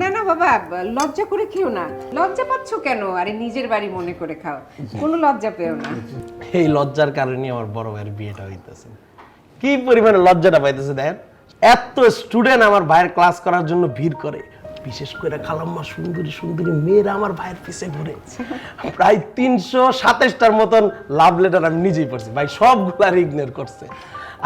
না না বাবা লজ্জা করে খেও না। লজ্জা পাচ্ছ কেন? আরে নিজের বাড়ি মনে করে খাও। কোনো লজ্জা পেও না। এই লজ্জার কারণে আমার বড় ভাইয়ের বিয়েটা হইতেছে। কি পরিমাণে লজ্জাটা পাইতেছে দেখেন? এত স্টুডেন্ট আমার ভাইয়ের ক্লাস করার জন্য ভিড় করে। বিশেষ করে খালাম্মা সুন্দরী সুন্দরী মেয়েরা আমার ভাইয়ের পিছে ঘুরে প্রায় তিনশো সাতাশটার মতন লাভ লেটার আমি নিজেই পড়ছি। ভাই সবগুলার ইগনোর করছে।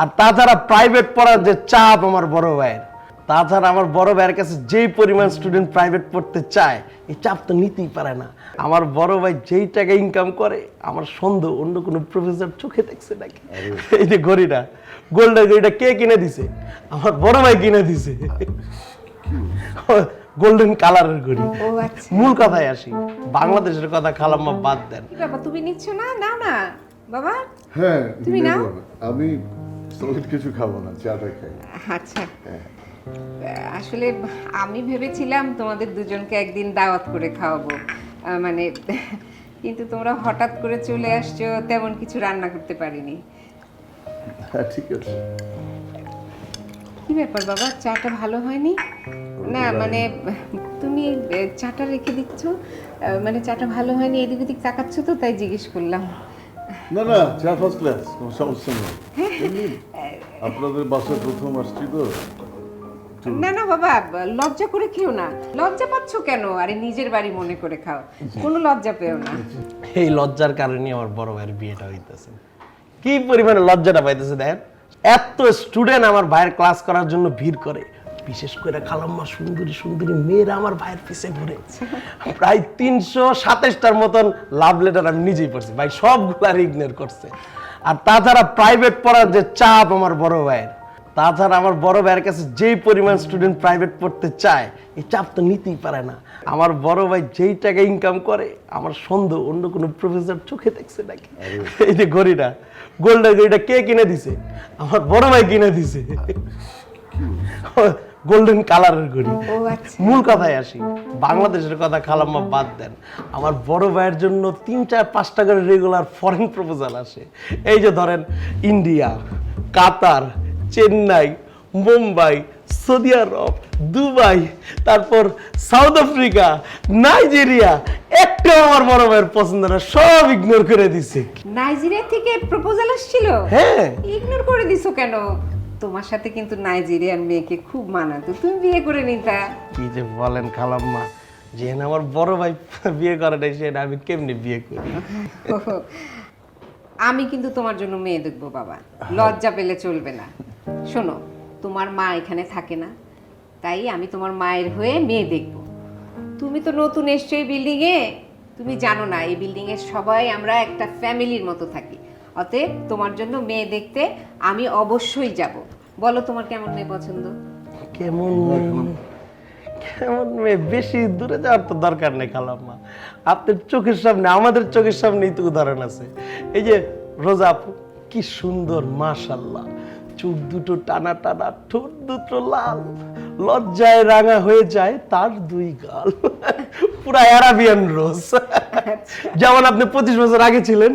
আর তাছাড়া প্রাইভেট পড়ার যে চাপ আমার বড় ভাইয়ের। তাছাড়া আমার বড় ভাইয়ের কাছে যেই পরিমাণ স্টুডেন্ট প্রাইভেট পড়তে চায় এই চাপ তো নিতেই পারে না। আমার বড় ভাই যেই টাকা ইনকাম করে আমার সন্দেহ অন্য কোনো প্রফেসর চোখে দেখছে নাকি? এই যে ঘড়িটা গোল্ডেন ঘড়িটা কে কিনে দিছে? আমার বড় ভাই কিনে দিছে। গোল্ডেন কালারের ঘড়ি। আচ্ছা। মূল কথায় আসি বাংলাদেশের কথা খালাম্মা বাদ দেন। বাবা তুমি নিচ্ছ না? নাও না। বাবা হ্যাঁ তুমি নাও? আমি সলিড কিছু খাব না চাটা খাই। আচ্ছা। আসলে আমি ভেবেছিলাম তোমাদের দুজনকে একদিন দাওয়াত করে খাওয়াবো। মানে কিন্তু তোমরা হঠাৎ করে চলে আসছো তেমন কিছু রান্না করতে পারিনি। হ্যাঁ ঠিক আছে। কি ব্যাপার বাবা? চাটা ভালো হয়নি? না মানে তুমি চাটা রেখে দিচ্ছ? মানে চাটা ভালো হয়নি এদিক ওদিক তাকাচ্ছ তো তাই জিজ্ঞেস করলাম। না না চা ফার্স্ট ক্লাস কোনো সমস্যা নেই। আপনাদের বাসায় প্রথম আসছি তো। না না বাবা লজ্জা করে খেও না। লজ্জা পাচ্ছ কেন? আরে নিজের বাড়ি মনে করে খাও। কোনো লজ্জা পেও না। এই লজ্জার কারণে আমার বড় ভাইয়ের বিয়েটা হইতেছে। কি পরিমাণে লজ্জাটা পাইতেছে দেখেন? এত স্টুডেন্ট আমার ভাইয়ের ক্লাস করার জন্য ভিড় করে। বিশেষ করে খালাম্মা সুন্দরী সুন্দরী মেয়েরা আমার ভাইয়ের পিছে ঘুরে প্রায় তিনশো সাতাশটার মতন লাভ লেটার আমি নিজেই পড়ছি। ভাই সবগুলার ইগনোর করছে। আর তাছাড়া প্রাইভেট পড়ার যে চাপ আমার বড় ভাইয়ের। তাছাড়া আমার বড় ভাইয়ের কাছে যেই পরিমাণ স্টুডেন্ট প্রাইভেট পড়তে চায় এই চাপ তো নিতেই পারে না। আমার বড় ভাই যেই টাকা ইনকাম করে আমার সন্দেহ অন্য কোনো প্রফেসর চোখে দেখছে নাকি? এই যে ঘড়িটা গোল্ডেন ঘড়িটা কে কিনে দিছে? আমার বড় ভাই কিনে দিছে। গোল্ডেন কালারের ঘড়ি। আচ্ছা। মূল কথায় আসি বাংলাদেশের কথা খালাম্মা বাদ দেন। আমার বড় ভাইয়ের জন্য তিন চার পাঁচটা করে রেগুলার ফরেন প্রপোজাল আসে। এই যে ধরেন India Qatar Chennai Mumbai Saudi Arab Dubai তারপর সাউথ আফ্রিকা নাইজেরিয়া একটা আমার বড় ভাইয়ের পছন্দ না সব ইগনোর করে দিছে। নাইজেরিয়া থেকে প্রপোজাল আসছিল? হ্যাঁ। ইগনোর করে দিছো কেন? তোমার সাথে কিন্তু নাইজেরিয়ান মেয়েকে খুব মানাতো তুমি বিয়ে করে নিতা। কি যে বলেন খালাম্মা যে আমার বড় ভাই বিয়ে করে নাই সেটা আমি কেমনি বিয়ে করি? আমি কিন্তু তোমার জন্য মেয়ে দেখব বাবা। লজ্জা পেলে চলবে না। শোনো, তোমার মা এখানে থাকে না, তাই আমি তোমার মায়ের হয়ে মেয়ে দেখব। তুমি তো নতুন এসছো এই বিল্ডিংয়ে, তুমি জানো না, এই বিল্ডিংয়ে সবাই আমরা একটা ফ্যামিলির মতো থাকি। অতএব তোমার জন্য মেয়ে দেখতে আমি অবশ্যই যাব। বলো তোমার কেমন মেয়ে পছন্দ? কেমন কেমন মেয়ে? বেশি দূরে যাওয়ার তো দরকার নেই খালাম্মা। আপনার চোখের সামনে, আমাদের চোখের সামনেই তো উদাহরণ আছে। এই যে, রোজা আপু, কি সুন্দর মাশাল্লাহ চোখ দুটো টানা টানা ঠোঁট দুটো লাল। লজ্জায় রাঙা হয়ে যায় তার দুই গাল। পুরা অ্যারাবিয়ান রোজ। যেমন আপনি পঁচিশ বছর আগে ছিলেন